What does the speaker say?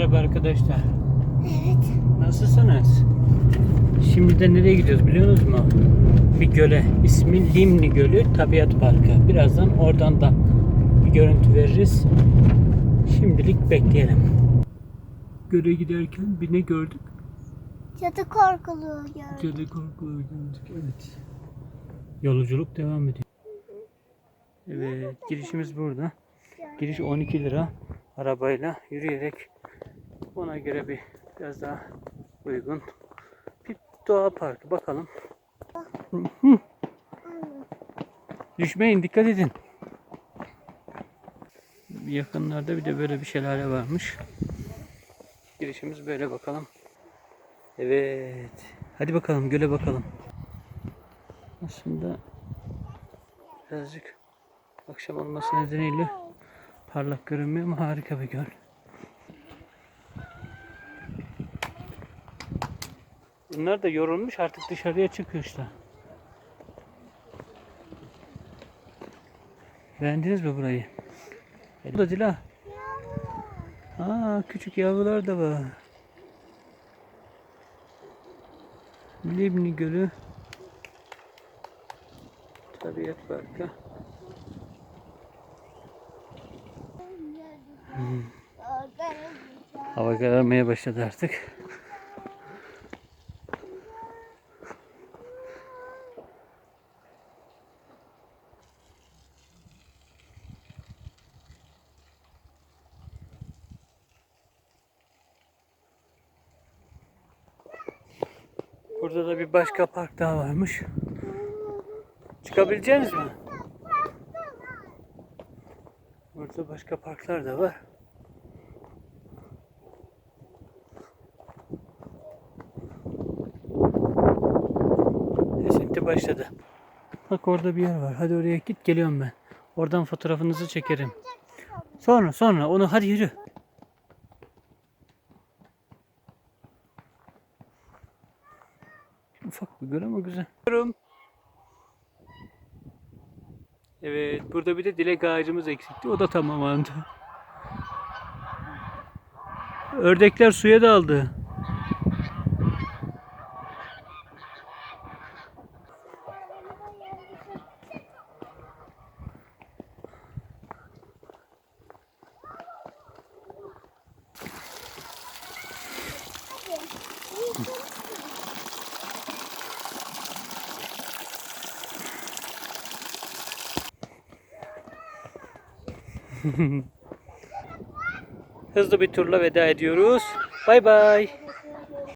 Merhaba arkadaşlar. Evet. Nasılsınız? Şimdi de nereye gidiyoruz biliyor musunuz? Bir göle. İsmi Limni Gölü Tabiat Parkı. Birazdan oradan da bir görüntü veririz. Şimdilik bekleyelim. Göle giderken bir ne gördük? Cadı korkuluğu gördüm. Cadı korkuluğu gördük. Evet. Yolculuk devam ediyor. Evet. Girişimiz burada. Giriş 12 lira. Arabayla yürüyerek ona göre bir biraz daha uygun. Bir doğa parkı bakalım. Düşmeyin dikkat edin. Yakınlarda bir de böyle bir şelale varmış. Girişimiz böyle bakalım. Evet. Hadi bakalım göle bakalım. Aslında birazcık akşam olması nedeniyle parlak görünmüyor ama harika bir göl. Bunlar da yorulmuş artık dışarıya çıkıyor işte. Beğendiniz mi burayı? Bu da Dila. Aa, küçük yavrular da var. Libni Gölü Tabiat Parkı. Hava kararmaya başladı artık. Burada da bir başka park daha varmış. Çıkabileceğiniz mi? Burada başka parklar da var. Esinti başladı. Bak orada bir yer var. Hadi oraya git geliyorum ben. Oradan fotoğrafınızı çekerim. Sonra sonra onu hadi yürü. Ufak bir göl ama güzel. Evet, burada bir de dilek ağacımız eksikti. O da tamamlandı. Ördekler suya daldı. Hızlı bir turla veda ediyoruz. Bay bay.